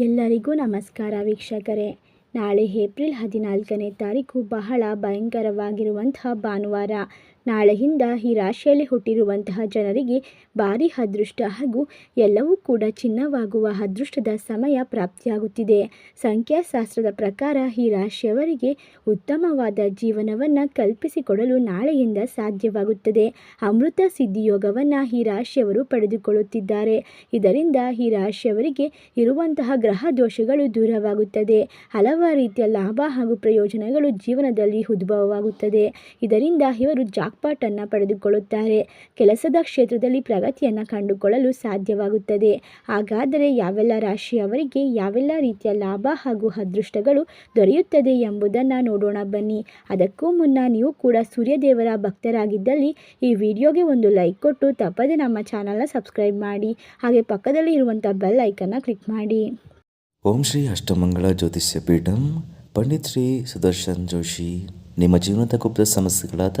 ಎಲ್ಲರಿಗೂ ನಮಸ್ಕಾರ ವೀಕ್ಷಕರೇ. ನಾಳೆ ಏಪ್ರಿಲ್ ಹದಿನಾಲ್ಕನೇ ತಾರೀಕು ಬಹಳ ಭಯಂಕರವಾಗಿರುವಂತಹ ಭಾನುವಾರ. ನಾಳೆಯಿಂದ ಈ ರಾಶಿಯಲ್ಲಿ ಹುಟ್ಟಿರುವಂತಹ ಜನರಿಗೆ ಭಾರಿ ಅದೃಷ್ಟ ಹಾಗೂ ಎಲ್ಲವೂ ಕೂಡ ಚಿನ್ನವಾಗುವ ಅದೃಷ್ಟದ ಸಮಯ ಪ್ರಾಪ್ತಿಯಾಗುತ್ತಿದೆ. ಸಂಖ್ಯಾಶಾಸ್ತ್ರದ ಪ್ರಕಾರ ಈ ರಾಶಿಯವರಿಗೆ ಉತ್ತಮವಾದ ಜೀವನವನ್ನು ಕಲ್ಪಿಸಿಕೊಡಲು ನಾಳೆಯಿಂದ ಸಾಧ್ಯವಾಗುತ್ತದೆ. ಅಮೃತ ಸಿದ್ಧಿಯೋಗವನ್ನು ಈ ರಾಶಿಯವರು ಪಡೆದುಕೊಳ್ಳುತ್ತಿದ್ದಾರೆ. ಇದರಿಂದ ಈ ರಾಶಿಯವರಿಗೆ ಇರುವಂತಹ ಗ್ರಹ ದೋಷಗಳು ದೂರವಾಗುತ್ತದೆ. ಹಲವಾರು ರೀತಿಯ ಲಾಭ ಹಾಗೂ ಪ್ರಯೋಜನಗಳು ಜೀವನದಲ್ಲಿ ಉದ್ಭವವಾಗುತ್ತದೆ. ಇದರಿಂದ ಇವರು ಜಾಕ್ಪಾಟನ್ನು ಪಡೆದುಕೊಳ್ಳುತ್ತಾರೆ. ಕೆಲಸದ ಕ್ಷೇತ್ರದಲ್ಲಿ ಪ್ರಗತಿಯನ್ನು ಕಂಡುಕೊಳ್ಳಲು ಸಾಧ್ಯವಾಗುತ್ತದೆ. ಹಾಗಾದರೆ ಯಾವೆಲ್ಲ ರಾಶಿಯವರಿಗೆ ಯಾವೆಲ್ಲ ರೀತಿಯ ಲಾಭ ಹಾಗೂ ಅದೃಷ್ಟಗಳು ದೊರೆಯುತ್ತದೆ ಎಂಬುದನ್ನು ನೋಡೋಣ ಬನ್ನಿ. ಅದಕ್ಕೂ ಮುನ್ನ ನೀವು ಕೂಡ ಸೂರ್ಯದೇವರ ಭಕ್ತರಾಗಿದ್ದಲ್ಲಿ ಈ ವಿಡಿಯೋಗೆ ಒಂದು ಲೈಕ್ ಕೊಟ್ಟು ತಪ್ಪದೆ ನಮ್ಮ ಚಾನಲ್ನ ಸಬ್ಸ್ಕ್ರೈಬ್ ಮಾಡಿ. ಹಾಗೆ ಪಕ್ಕದಲ್ಲಿ ಇರುವಂಥ ಬೆಲ್ ಐಕನ್ನ ಕ್ಲಿಕ್ ಮಾಡಿ. ಓಂ ಶ್ರೀ ಅಷ್ಟಮಂಗಳ ಜ್ಯೋತಿಷ್ಯ ಪೀಠಂ, ಪಂಡಿತ್ ಶ್ರೀ ಸುದರ್ಶನ್ ಜೋಶಿ. ನಿಮ್ಮ ಜೀವನದ ಗುಪ್ತ ಸಮಸ್ಯೆಗಳಾದ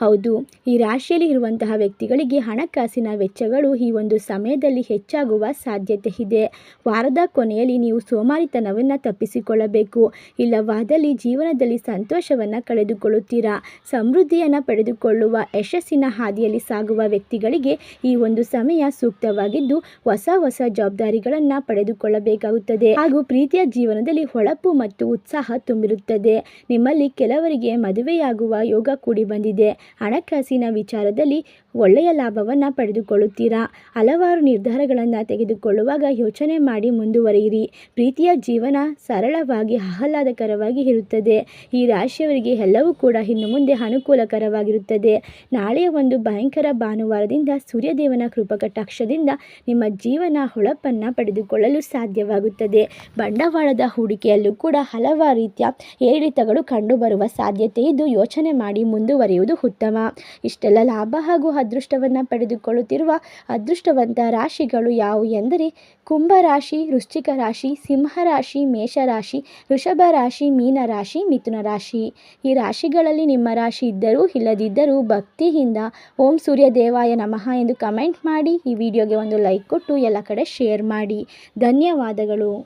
ಹೌದು, ಈ ರಾಶಿಯಲ್ಲಿ ಇರುವಂತಹ ವ್ಯಕ್ತಿಗಳಿಗೆ ಹಣಕಾಸಿನ ವೆಚ್ಚಗಳು ಈ ಒಂದು ಸಮಯದಲ್ಲಿ ಹೆಚ್ಚಾಗುವ ಸಾಧ್ಯತೆ ಇದೆ. ವಾರದ ಕೊನೆಯಲ್ಲಿ ನೀವು ಸೋಮಾರಿತನವನ್ನು ತಪ್ಪಿಸಿಕೊಳ್ಳಬೇಕು. ಇಲ್ಲವಾದಲ್ಲಿ ಜೀವನದಲ್ಲಿ ಸಂತೋಷವನ್ನು ಕಳೆದುಕೊಳ್ಳುತ್ತೀರಾ? ಸಮೃದ್ಧಿಯನ್ನು ಪಡೆದುಕೊಳ್ಳುವ ಯಶಸ್ಸಿನ ಹಾದಿಯಲ್ಲಿ ಸಾಗುವ ವ್ಯಕ್ತಿಗಳಿಗೆ ಈ ಒಂದು ಸಮಯ ಸೂಕ್ತವಾಗಿದ್ದು, ಹೊಸ ಹೊಸ ಜವಾಬ್ದಾರಿಗಳನ್ನು ಪಡೆದುಕೊಳ್ಳಬೇಕಾಗುತ್ತದೆ. ಹಾಗೂ ಪ್ರೀತಿಯ ಜೀವನದಲ್ಲಿ ಹೊಳಪು ಮತ್ತು ಉತ್ಸಾಹ ತುಂಬಿರುತ್ತದೆ. ನಿಮ್ಮಲ್ಲಿ ಕೆಲವರಿಗೆ ಮದುವೆಯಾಗುವ ಯೋಗ ಕೂಡಿ ಬಂದಿದೆ. ಹಣಕಾಸಿನ ವಿಚಾರದಲ್ಲಿ ಒಳ್ಳೆಯ ಲಾಭವನ್ನು ಪಡೆದುಕೊಳ್ಳುತ್ತೀರಾ? ಹಲವಾರು ನಿರ್ಧಾರಗಳನ್ನು ತೆಗೆದುಕೊಳ್ಳುವಾಗ ಯೋಚನೆ ಮಾಡಿ ಮುಂದುವರಿಯಿರಿ. ಪ್ರೀತಿಯ ಜೀವನ ಸರಳವಾಗಿ ಆಹ್ಲಾದಕರವಾಗಿ ಇರುತ್ತದೆ. ಈ ರಾಶಿಯವರಿಗೆ ಎಲ್ಲವೂ ಕೂಡ ಇನ್ನು ಮುಂದೆ ಅನುಕೂಲಕರವಾಗಿರುತ್ತದೆ. ನಾಳೆಯ ಒಂದು ಭಯಂಕರ ಭಾನುವಾರದಿಂದ ಸೂರ್ಯದೇವನ ಕೃಪಕಟಾಕ್ಷದಿಂದ ನಿಮ್ಮ ಜೀವನ ಹೊಳಪನ್ನು ಪಡೆದುಕೊಳ್ಳಲು ಸಾಧ್ಯವಾಗುತ್ತದೆ. ಬಂಡವಾಳದ ಹೂಡಿಕೆಯಲ್ಲೂ ಕೂಡ ಹಲವಾರು ರೀತಿಯ ಏರಿಳಿತಗಳು ಕಂಡುಬರುವ ಸಾಧ್ಯತೆ ಇದ್ದು ಯೋಚನೆ ಮಾಡಿ ಮುಂದುವರಿಯುವುದು ಇಷ್ಟೆಲ್ಲ ಲಾಭ ಹಾಗೂ ಅದೃಷ್ಟವನ್ನು ಪಡೆದುಕೊಳ್ಳುತ್ತಿರುವ ಅದೃಷ್ಟವಂತ ರಾಶಿಗಳು ಯಾವುವು ಎಂದರೆ ಕುಂಭ ರಾಶಿ, ವೃಶ್ಚಿಕ ರಾಶಿ, ಸಿಂಹ ರಾಶಿ ಮೇಷರಾಶಿ ವೃಷಭ ರಾಶಿ, ಮೀನ ರಾಶಿ, ಮಿಥುನ ರಾಶಿ. ಈ ರಾಶಿಗಳಲ್ಲಿ ನಿಮ್ಮ ರಾಶಿ ಇದ್ದರೂ ಇಲ್ಲದಿದ್ದರೂ ಭಕ್ತಿಯಿಂದ ಓಂ ಸೂರ್ಯ ದೇವಾಯ ನಮಃ ಎಂದು ಕಮೆಂಟ್ ಮಾಡಿ. ಈ ವಿಡಿಯೋಗೆ ಒಂದು ಲೈಕ್ ಕೊಟ್ಟು ಎಲ್ಲ ಕಡೆ ಶೇರ್ ಮಾಡಿ. ಧನ್ಯವಾದಗಳು.